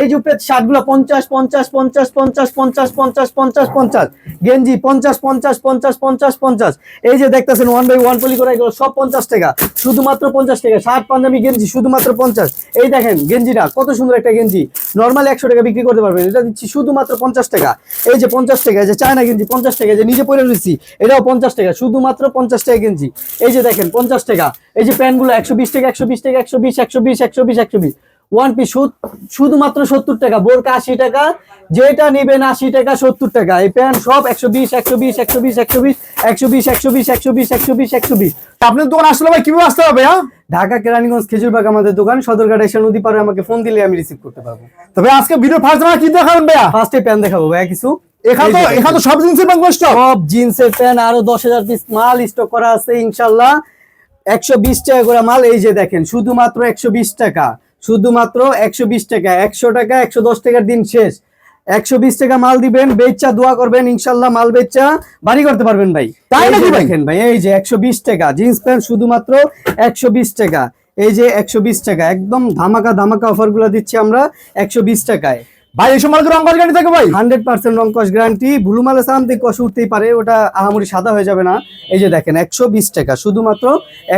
এই শার্টগুলো পঞ্চাশ পঞ্চাশ পঞ্চাশ পঞ্চাশ পঞ্চাশ পঞ্চাশ পঞ্চাশ পঞ্চাশ। গেঞ্জি, পঞ্চাশ পঞ্চাশ পঞ্চাশ পঞ্চাশ পঞ্চাশ। এই যে দেখতেছেন ওয়ান বাই ওয়ান পলি করে সব পঞ্চাশ টাকা। শুধুমাত্র পঞ্চাশ টাকা। শার্ট, পাঞ্জাবি, গেঞ্জি, শুধুমাত্র পঞ্চাশ। এই দেখেন, গেঞ্জিটা, কত সুন্দর একটা গেঞ্জি। নর্মাল একশো টাকা বিক্রি করতে পারবেন। এটা দিচ্ছি শুধুমাত্র পঞ্চাশ টাকা। এই যে পঞ্চাশ টাকা যে চায়না গেঞ্জি, পঞ্চাশ টাকা। যে নিজে পরে রয়েছি, এটাও পঞ্চাশ টাকা। শুধুমাত্র পঞ্চাশ টাকা গেঞ্জি। এই যে দেখেন, পঞ্চাশ টাকা। এই যে প্যান্টগুলো একশো বিশ টাকা, একশো বিশ টাকা, একশো বিশ একশো বিশ একশো বিশ একশো বিশ। ওয়ান পিস শুধুমাত্র সত্তর টাকা বোরকা আশি টাকা যেটা নেবেন আশি টাকা সত্তর টাকা। এই প্যান্ট সব একশো বিশ একশো বিশ একশো বিশ একশো বিশ একশো বিশ একশো বিশ একশো বিশ একশো বিশ একশো বিশ। আপনার দোকান আসলে ভাই কীভাবে আসতে হবে হ্যাঁ? ঢাকা কেরানীগঞ্জ খেজুরবাগ আমাদের দোকান সদরঘাট এসে নদী পারে আমাকে ফোন দিলে আমি রিসিভ করতে পারব। তবে আজকে ভিডিও ফার্স্ট আমার কি দেখাবেন ভাইয়া? ফার্স্টে প্যান্ট দেখাবো ভাইয়া কিছু। এখানে সব জিনিসের স্টক সব জিন্সের প্যান্ট আরও দশ হাজার পিস মাল স্টক করা আছে ইনশাল্লাহ। একশো বিশ টাকা করে মাল এই যে দেখেন শুধুমাত্র একশো বিশ টাকা। শুধুমাত্র একশো বিশ টাকা একশো টাকা একশো দশ টাকার দিন শেষ। একশো বিশ টাকা মাল দিবেন বেচা দোয়া করবেন ইনশাল্লাহ মাল বেচা বাড়ি করতে পারবেন ভাই। তাই নাকি দেখেন ভাই এই যে একশো বিশ টাকা জিন্স প্যান্ট শুধুমাত্র একশো বিশ টাকা। এই যে একশো বিশ টাকা একদম ধামাকা ধামাকা অফারগুলো দিচ্ছি আমরা একশো বিশ টাকায়। ভাই এই সময় রং গাড়ি থাকে ভাই? হান্ড্রেড পার্সেন্ট রং কস গ্যারান্টি ব্লু মালে সামতে কষ উঠতেই পারে ওটা আহামরি সাদা হয়ে যাবে না। এই যে দেখেন একশো বিশ টাকা শুধুমাত্র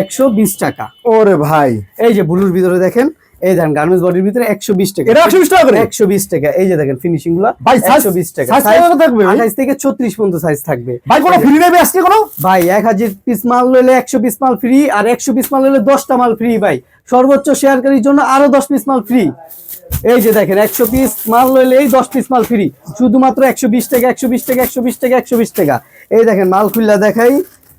একশো বিশ টাকা। ওরে ভাই। এই যে ব্লুর ভিতরে দেখেন এই দেখেন গার্মেন্টস বডির ভিতরে একশো বিশ টাকা এটা একশো বিশ টাকা করে একশো বিশ টাকা এই যে দেখেন ফিনিশিংগুলা ভাই, size- একশো বিশ টাকা size থাকবে ভাই? আঠাইশ থেকে ছত্রিশ পর্যন্ত সাইজ থাকবে ভাই কোনো ফ্রি নেবে আজকে কোনো ভাই এক হাজার পিস মাল লইলে একশো পিস মাল ফ্রি আর একশো পিস মাল লইলে দশটা মাল ফ্রি ভাই সর্বোচ্চ শেয়ারকারীর জন্য আরও দশ পিস মাল ফ্রি এই যে দেখেন একশো পিস মাল লইলে এই দশ পিস মাল ফ্রি শুধুমাত্র একশো বিশ টাকা একশো বিশ টাকা একশো বিশ টাকা একশো বিশ টাকা এই দেখেন মাল খুললা দেখাই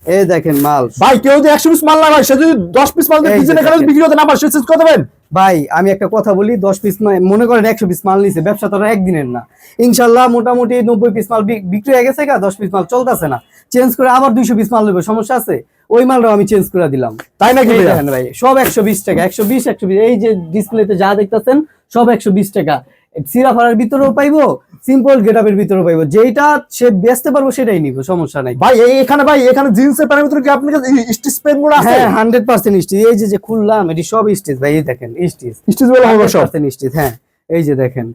এই দেখেন মাল ভাই কেউ যদি একশো পিস মাল না ভাই সে যদি দশ পিস মাল এই যে পিছনে এখানে বিক্রি হতে না পারে সে শেষ করে দেবেন ভাই আমি একটা কথা বলি দশ পিস মনে করেন একশো পিস মাল নিছে ব্যবসা তো একদিনের না। ইনশাল্লাহ মোটামুটি নব্বই পিস মাল বিক্রি হয়ে গেছে গা দশ পিস মাল চলতেছে না। চেঞ্জ করে আবার দুইশো পিস মাল নেবে সমস্যা আছে? ওই মালটাও আমি চেঞ্জ করে দিলাম। তাই নাকি দেখেন ভাই সব একশো বিশ টাকা একশো বিশ একশো বিশ এই যে ডিসপ্লেতে যা দেখতেছেন সব একশো বিশ টাকা। সিরা ফাড়ার ভিতরেও পাইবো সিম্পল গেটআপের ভিতরেও পাইবো। যেইটা সে বেচতে পারব সেটাই নিবো সমস্যা নাই। ভাই এই এখানে ভাই এখানে জিন্সের প্যান্টের ভিতরে কি আপনার কাছে স্টিচ পেনগুলো আছে? হ্যাঁ হান্ড্রেড পার্সেন্ট স্টিচ এই যে যে খুললাম এটি সব স্টিচ ভাই এই দেখেন স্টিচ স্টিচ বলে হবে সব? স্টিচ হ্যাঁ। এই যে দেখেন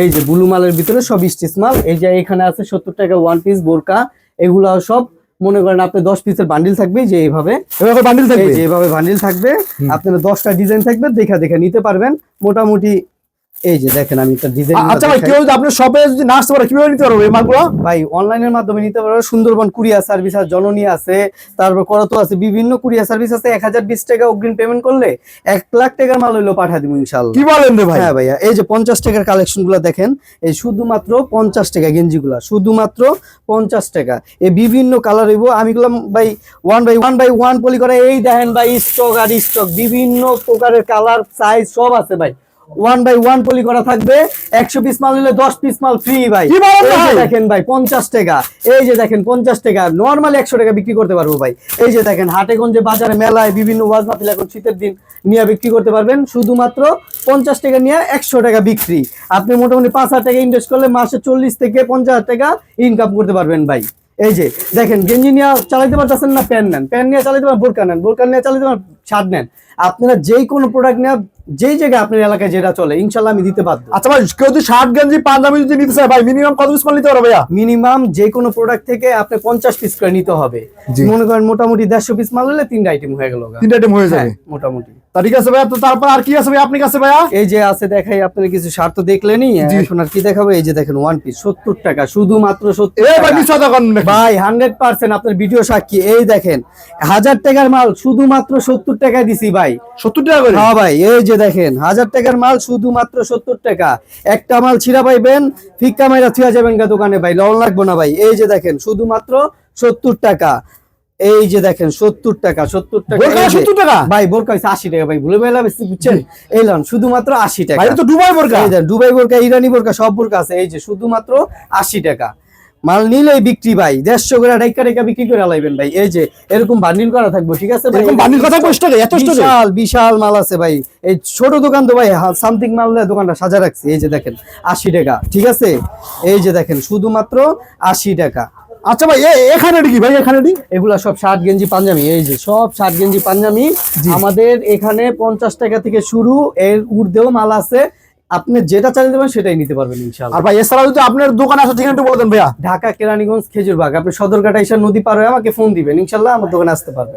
এই যে ব্লু মালের ভিতরে সব স্টিচ মাল। এই যে এখানে আছে সত্তর টাকা ওয়ান পিস বোরকা এগুলা সব। মনে করেন আপনি দশ পিসের বান্ডিল থাকবে যে এইভাবে। এভাবে বান্ডিল থাকবে যে এভাবে বান্ডিল থাকবে আপনারা দশটা ডিজাইন থাকবে দেখা দেখা নিতে পারবেন। মোটামুটি এই যে দেখেন আমি একটা ডিজাইন আচ্ছা ভাই কেউ যদি আপনার শপে যদি না আসতে পারে কীভাবে নিতে পারবে এই মালগুলো? ভাই অনলাইনের মাধ্যমে নিতে পারবে। সুন্দরবন কুরিয়ার সার্ভিস আছে জননী আছে তারপর করতো আছে বিভিন্ন কুরিয়ার সার্ভিস আছে। এক হাজার বিশ টাকা অগ্রিম পেমেন্ট করলে এক লাখ টাকার মাল হইল পাঠা দিব ইনশাল্লাহ কি বলেন রে ভাই? হ্যাঁ ভাইয়া এই যে পঞ্চাশ টাকার কালেকশনগুলো দেখেন এই শুধুমাত্র পঞ্চাশ টাকা গেঞ্জি গুলা শুধুমাত্র পঞ্চাশ টাকা। এই বিভিন্ন কালার হইব। আমি বললাম ভাই one by one by one poly করে এই দেখেন ভাই স্টক আর স্টক বিভিন্ন প্রকারের কালার সাইজ সব আছে ভাই। ওয়ান বাই ওয়ান পলি করা থাকবে। একশো পিস মাল নিলে দশ পিস মাল ফ্রি ভাই? দেখেন ভাই পঞ্চাশ টাকা। এই যে দেখেন পঞ্চাশ টাকা। নর্মালি একশো টাকা বিক্রি করতে পারব ভাই। এই যে দেখেন হাটেগঞ্জে বাজারে মেলায় বিভিন্ন ওয়াজ এখন শীতের দিন নিয়ে বিক্রি করতে পারবেন। শুধুমাত্র পঞ্চাশ টাকা নিয়ে একশো টাকা বিক্রি। আপনি মোটামুটি পাঁচ হাজার টাকা ইনভেস্ট করলে মাসে চল্লিশ থেকে পঞ্চাশ হাজার টাকা ইনকাম করতে পারবেন ভাই। এই যে দেখেন গেঞ্জি নিয়ে চালাইতে পারতেছেন না প্যান্ট নেন। প্যান্ট নিয়ে চালাইতে পারেন বোরকা নেন। বোরকা নিয়ে চালাইতে পারেন শার্ট নেন। আপনারা যেই কোনো প্রোডাক্ট নেওয়া যেই জায়গায় আপনার এলাকায় যেটা চলে ইনশাল্লাহ আমি দিতে বাধ্য। আচ্ছা ভাই কেউ যদি শার্ট গেঞ্জি পাঞ্জাবি যদি নিতে চায় ভাই মিনিমাম কত পিস মাল নিতে পারবে ভাইয়া? মিনিমাম যে কোনো প্রোডাক্ট থেকে আপনি পঞ্চাশ পিস করে নিতে হবে। মনে করেন মোটামুটি দেড়শো পিস মাল হলে তিনটা আইটেম হয়ে গেল তিনটা আইটেম হয়ে যাবে। হ্যাঁ, মোটামুটি। তা ঠিক আছে ভাইয়া তো তারপর আর কি আছে ভাই আপনার কাছে ভাইয়া? এই যে আছে দেখাই আপনার কিছু শার্ট তো দেখলেনই। এখন আর কি দেখাবো? এই যে দেখেন ওয়ান পিস সত্তর টাকা শুধুমাত্র সত্তর? ভাই হান্ড্রেড পার্সেন্ট আপনার ভিডিও সাক্ষী। এই দেখেন হাজার টাকার মাল শুধুমাত্র সত্তর টাকা দিছি ভাই। সত্তর টাকা করে? হ্যাঁ ভাই এই যে দেখেন হাজার টাকার মাল শুধুমাত্র সত্তর টাকা। একটা মাল ছিঁড়া পাইবেন ফিক্কা মাইরা থুয়া যাবেন গা দোকানে ভাই লন লাগবো না ভাই। এই যে দেখেন শুধুমাত্র সত্তর টাকা। এই যে দেখেন সত্তর টাকা সত্তর টাকা। 70 টাকা? ভাই বোরকা হইছে আশি টাকা ভাই ভুলে বেলা বুঝছেন এই লন শুধুমাত্র আশি টাকা। তো দুবাই বোরকা দুবাই বোরকা ইরানি বোরকা সব বোরকা আছে। এই যে শুধুমাত্র আশি টাকা। মাল নিলেই বিক্রি ভাই। দেড়শো করে ডাইকা ডাইকা বিক্রি করে লাইবেন ভাই। এই যে এরকম বান্ডিল করা থাকব ঠিক আছে বিশাল বিশাল মাল আছে ভাই। এই ছোট দোকান তো ভাই সামথিং মাল দোকানটা সাজা রাখছি। এই যে দেখেন আশি টাকা ঠিক আছে? এই যে দেখেন শুধুমাত্র আশি টাকা। আচ্ছা ভাই এখানে কি ভাই এখানে এগুলা সব শার্ট গেঞ্জি পাঞ্জাবি এই যে সব শার্ট গেঞ্জি পাঞ্জাবি। আমাদের এখানে পঞ্চাশ টাকা থেকে শুরু এর ঊর্ধ্বেও মাল আছে। আপনি যেটা চালিয়ে দেবেন সেটাই নিতে পারবেন ইনশাআল্লাহ। আর ভাই এছাড়াও যদি আপনার দোকান আসো ঠিকানা একটু বলে দেন ভাইয়া। ঢাকা কেরানীগঞ্জ খেজুরবাগ। আপনি সদরঘাটা এসে নদী পার হয়ে আমাকে ফোন দিবেন ইনশাল্লাহ আমার দোকানে আসতে পারবেন।